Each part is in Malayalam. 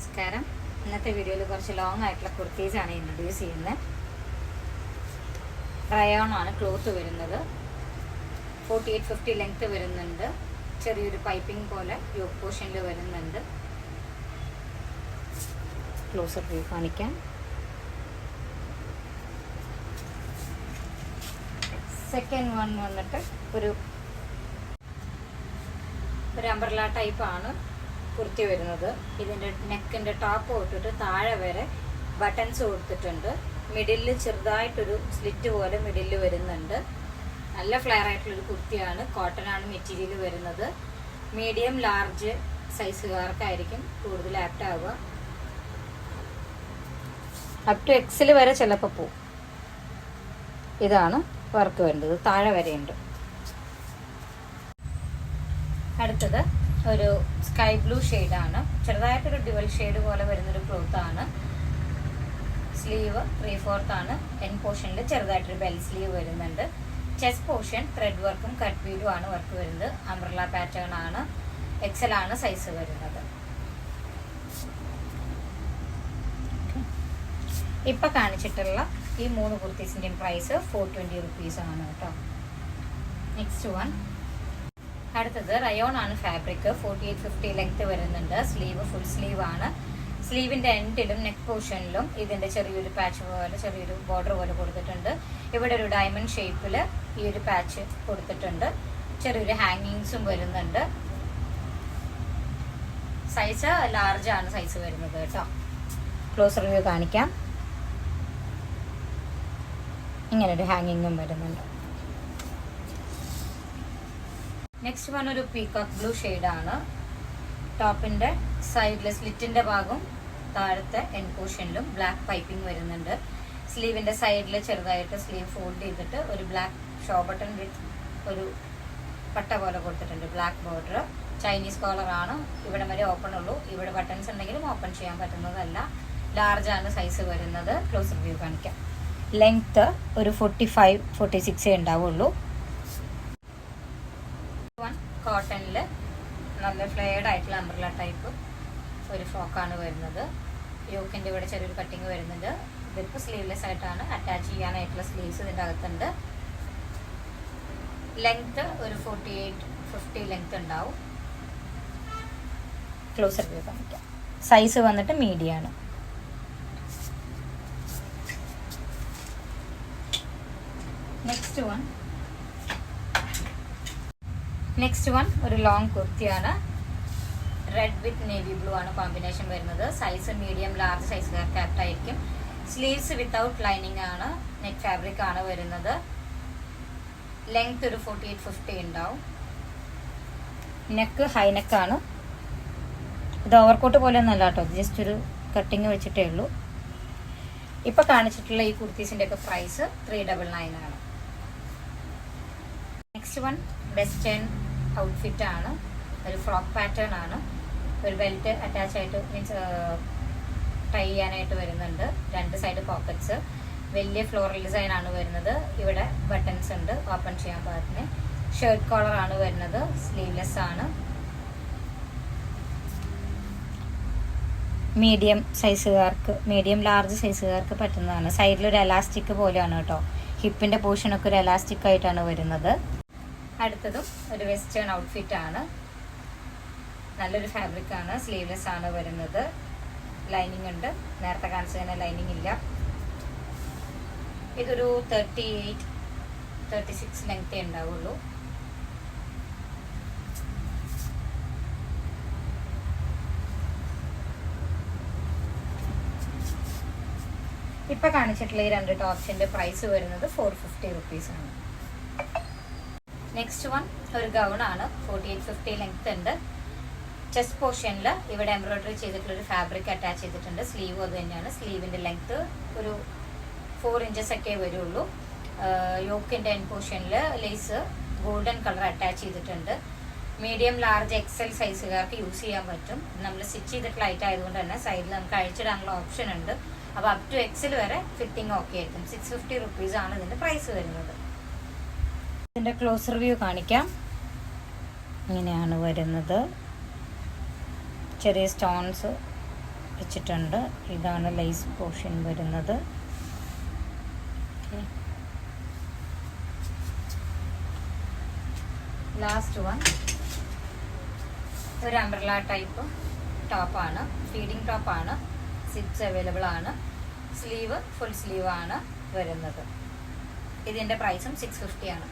നമസ്കാരം. ഇന്നത്തെ വീഡിയോയിൽ കുറച്ച് ലോങ് ആയിട്ടുള്ള കുർത്തീസാണ് ഇൻട്രൊഡ്യൂസ് ചെയ്യുന്നത്. റയോൺ ആണ് ക്ലോത്ത് വരുന്നത്. ഫോർട്ടി എയ്റ്റ് ഫിഫ്റ്റി ലെങ്ത്ത് വരുന്നുണ്ട്. ചെറിയൊരു പൈപ്പിംഗ് പോലെ യോക്ക് പോർഷനിൽ വരുന്നുണ്ട്. ക്ലോസർ കാണിക്കാം. സെക്കൻഡ് വൺ വന്നിട്ട് ഒരു ഒരു അംബ്രല ടൈപ്പാണ് കുർത്തി വരുന്നത്. ഇതിന്റെ നെക്കിന്റെ ടോപ്പ് തൊട്ടിട്ട് താഴെ വരെ ബട്ടൺസ് കൊടുത്തിട്ടുണ്ട്. മിഡിലിൽ ചെറുതായിട്ടൊരു സ്ലിറ്റ് പോലെ മിഡിലിൽ വരുന്നുണ്ട്. നല്ല ഫ്ലെയർ ആയിട്ടുള്ളൊരു കുർത്തിയാണ്. കോട്ടൺ ആണ് മെറ്റീരിയൽ വരുന്നത്. മീഡിയം ലാർജ് സൈസുകാർക്കായിരിക്കും കൂടുതൽ ആപ്റ്റ് ആവുക. അപ് ടു എക്സിൽ വരെ ചിലപ്പോൾ പോവും. ഇതാണ് വർക്ക് വരുന്നത്. താഴെ വരെയുണ്ട്. അടുത്തത് ഒരു സ്കൈ ബ്ലൂ ആണ്. ചെറുതായിട്ടൊരു ഡ്യുവൽ ഷെയ്ഡ് പോലെ വരുന്നൊരു ആണ്. സ്ലീവ് ത്രീ ഫോർത്ത് ആണ് എൻ പോർഷനിൽ ചെറുതായിട്ടൊരു ബെൽ സ്ലീവ് വരുന്നുണ്ട്. ചെസ്റ്റ് പോർഷൻ ത്രെഡ് വർക്കും കട്ട് വീഡും ആണ് വർക്ക് വരുന്നത്. അംബ്രല പാറ്റേൺ ആണ്. എക്സൽ ആണ് സൈസ് വരുന്നത്. ഇപ്പൊ കാണിച്ചിട്ടുള്ള ഈ മൂന്ന് കുർത്തീസിന്റെയും പ്രൈസ് ഫോർ ട്വന്റി റുപ്പീസ് ആണ് കേട്ടോ. നെക്സ്റ്റ് വൺ അടുത്തത് റയോൺ ആണ് fabric forty eight fifty length വരുന്നുണ്ട്. സ്ലീവ് ഫുൾ സ്ലീവ് ആണ്. സ്ലീവിന്റെ എൻഡിലും നെക്ക് പോർഷനിലും ഇതിന്റെ ചെറിയൊരു പാച്ച് പോലെ ചെറിയൊരു ബോർഡർ പോലെ കൊടുത്തിട്ടുണ്ട്. ഇവിടെ ഒരു ഡയമണ്ട് ഷേപ്പിൽ ഈ ഒരു പാച്ച് കൊടുത്തിട്ടുണ്ട്. ചെറിയൊരു ഹാങ്ങിങ്സും വരുന്നുണ്ട്. സൈസ് ലാർജ് ആണ് സൈസ് വരുന്നത് കേട്ടോ. ക്ലോസ് റിവ്യൂ കാണിക്കാം. ഇങ്ങനൊരു ഹാങ്ങിങ്ങും വരുന്നുണ്ട്. നെക്സ്റ്റ് വൺ ഒരു പീകോക്ക് ബ്ലൂ ആണ്. ടോപ്പിന്റെ സൈഡിലെ സ്ലിറ്റിന്റെ ഭാഗം താഴത്തെ എൻ പോർഷനിലും ബ്ലാക്ക് പൈപ്പിംഗ് വരുന്നുണ്ട്. സ്ലീവിന്റെ സൈഡിൽ ചെറുതായിട്ട് സ്ലീവ് ഫോൾഡ് ചെയ്തിട്ട് ഒരു ബ്ലാക്ക് ഷോ ബട്ടൺ വിത്ത് ഒരു പട്ട പോലെ കൊടുത്തിട്ടുണ്ട് ബ്ലാക്ക് ബോർഡർ ചൈനീസ് കോളർ ആണ്. ഇവിടെ വരെ ഓപ്പൺ ഉള്ളൂ. ഇവിടെ ബട്ടൺസ് ഉണ്ടെങ്കിലും ഓപ്പൺ ചെയ്യാൻ പറ്റുന്നതല്ല. ലാർജ് ആണ് സൈസ് വരുന്നത്. ക്ലോസ് റിവ്യൂ കാണിക്കാം. ലെങ്ത് ഒരു ഫോർട്ടി ഫൈവ് ഫോർട്ടി സിക്സേ ഉണ്ടാവുള്ളൂ വൺ കോട്ടണിൽ നല്ല ഫ്ലെയർഡ് ആയിട്ടുള്ള അംബ്രല ടൈപ്പ് ഒരു ഫ്രോക്കാണ് വരുന്നത്. യോക്കിന്റെ ഇവിടെ ചെറിയൊരു കട്ടിങ് വരുന്നുണ്ട്. ഇതിപ്പോൾ സ്ലീവ്ലെസ് ആയിട്ടാണ് അറ്റാച്ച് ചെയ്യാനായിട്ടുള്ള സ്ലീവ്സ് ഇതിന്റെ അകത്തുണ്ട്. ലെങ്ത് ഒരു ഫോർട്ടി എയ്റ്റ് ഫിഫ്റ്റി ലെങ്ത് ഉണ്ടാവും. ക്ലോസർ വ്യൂ കാണിക്കാം. സൈസ് വന്നിട്ട് മീഡിയം ആണ്. നെക്സ്റ്റ് വൺ നെക്സ്റ്റ് വൺ ഒരു ലോങ് കുർത്തിയാണ് റെഡ് വിത്ത് നേവി ബ്ലൂ ആണ് കോമ്പിനേഷൻ വരുന്നത്. സൈസ് മീഡിയം ലാർജ് സൈസുകാർക്ക് ആപ്റ്റ് ആയിരിക്കും. സ്ലീവ്സ് വിത്തൗട്ട് ലൈനിങ് ആണ് നെറ്റ് ഫാബ്രിക് ആണ് വരുന്നത്. ലെങ്ത് ഒരു ഫോർട്ടി എയ്റ്റ് ഫിഫ്റ്റി ഉണ്ടാവും നെക്ക് ഹൈ നെക്കാണ് ഇത് ഓവർകോട്ട് പോലെ ഒന്നല്ല കേട്ടോ ജസ്റ്റ് ഒരു കട്ടിങ് വെച്ചിട്ടേ ഉള്ളൂ. ഇപ്പൊ കാണിച്ചിട്ടുള്ള ഈ കുർത്തീസിന്റെ ഒക്കെ പ്രൈസ് ത്രീ ഡബിൾ നയൻ ആണ്. നെക്സ്റ്റ് വൺ വെസ്റ്റേൺ ഔട്ട്ഫിറ്റ് ആണ്. ഒരു ഫ്രോക്ക് പാറ്റേൺ ആണ്. ഒരു ബെൽറ്റ് അറ്റാച്ച് ആയിട്ട് മീൻസ് ടൈ ചെയ്യാനായിട്ട് വരുന്നുണ്ട്. രണ്ട് സൈഡ് പോക്കറ്റ്സ് വലിയ ഫ്ലോറൽ ഡിസൈൻ ആണ് വരുന്നത്. ഇവിടെ ബട്ടൺസ് ഉണ്ട്. ഓപ്പൺ ചെയ്യാൻ പാകത്തിന്. ഷർട്ട് കോളർ ആണ് വരുന്നത്. സ്ലീവ്ലെസ് ആണ്. മീഡിയം സൈസുകാർക്ക് മീഡിയം ലാർജ് സൈസുകാർക്ക് പറ്റുന്നതാണ്. സൈഡിൽ ഒരു എലാസ്റ്റിക് പോലെയാണ് കേട്ടോ. ഹിപ്പിന്റെ പോർഷനൊക്കെ ഒരു എലാസ്റ്റിക് ആയിട്ടാണ് വരുന്നത്. അടുത്തതും ഒരു വെസ്റ്റേൺ ഔട്ട്ഫിറ്റ് ആണ്. നല്ലൊരു ഫാബ്രിക് ആണ്. സ്ലീവ്ലെസ് ആണ് വരുന്നത്. ലൈനിങ് ഉണ്ട്. നേരത്തെ കാണിച്ചതിന് ലൈനിങ് ഇല്ല. ഇതൊരു തേർട്ടി എയ്റ്റ് തേർട്ടി സിക്സ് ലെങ്തേ ഉണ്ടാവുള്ളൂ. ഇപ്പൊ കാണിച്ചിട്ടുള്ള ഈ രണ്ട് ടോപ്സിന്റെ പ്രൈസ് വരുന്നത് ഫോർ ഫിഫ്റ്റി റുപ്പീസ് ആണ്. നെക്സ്റ്റ് വൺ ഒരു ഗൗൺ ആണ്. ഫോർട്ടി എയ്റ്റ് ഫിഫ്റ്റി ലെങ്ത് ഉണ്ട്. ചെസ്റ്റ് പോർഷനിൽ ഇവിടെ എംബ്രോയിഡറി ചെയ്തിട്ടുള്ള ഒരു ഫാബ്രിക് അറ്റാച്ച് ചെയ്തിട്ടുണ്ട്. സ്ലീവ് അത് തന്നെയാണ്. സ്ലീവിന്റെ ലെങ്ത് ഒരു ഫോർ ഇഞ്ചസ് ഒക്കെ വരുള്ളൂ. യോക്കിന്റെ എൻ പോർഷനിൽ ലേസ് ഗോൾഡൻ കളർ അറ്റാച്ച് ചെയ്തിട്ടുണ്ട്. മീഡിയം ലാർജ് എക്സൽ സൈസുകാർക്ക് യൂസ് ചെയ്യാൻ പറ്റും. നമ്മൾ സ്റ്റിച്ച് ചെയ്തിട്ടുള്ള ലൈറ്റ് ആയതുകൊണ്ട് തന്നെ സൈഡിൽ നമുക്ക് അഴിച്ചിടാനുള്ള ഓപ്ഷൻ ഉണ്ട്. അപ്പോൾ അപ് ടു എക്സൽ വരെ ഫിറ്റിംഗ് ഓക്കെ ആയിരിക്കും. സിക്സ് ഫിഫ്റ്റി റുപ്പീസ് ആണ് ഇതിന്റെ പ്രൈസ് വരുന്നത്. ഇതിന്റെ ക്ലോസ് റിവ്യൂ കാണിക്കാം. ഇങ്ങനെയാണ് വരുന്നത്. ചെറിയ സ്റ്റോൺസ് വെച്ചിട്ടുണ്ട്. ഇതാണ് ലൈസ് പോർഷൻ വരുന്നത്. ലാസ്റ്റ് വൺ ഒരു അംബ്രല ടൈപ്പ് ടോപ്പാണ് ഫീഡിങ് ടോപ്പാണ് സിപ്സ് അവൈലബിൾ ആണ്. സ്ലീവ് ഫുൾ സ്ലീവ് ആണ് വരുന്നത്. ഇതിന്റെ പ്രൈസും സിക്സ് ഫിഫ്റ്റി ആണ്.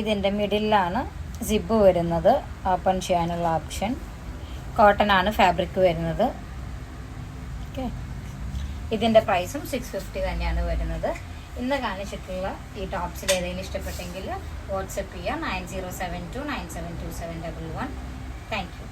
ഇതിന്റെ മിഡിലാണ് സിബ് വരുന്നത്. ഓപ്പൺ ചെയ്യാനുള്ള ഓപ്ഷൻ കോട്ടൺ ആണ് ഫാബ്രിക് വരുന്നത്. ഓക്കെ ഇതിന്റെ പ്രൈസും സിക്സ് ഫിഫ്റ്റി തന്നെയാണ് വരുന്നത്. ഇന്ന് കാണിച്ചിട്ടുള്ള ഈ ടോപ്സിൽ ഏതെങ്കിലും ഇഷ്ടപ്പെട്ടെങ്കിൽ വാട്സപ്പ് ചെയ്യുക nine zero seven two nine seven two seven double one thank you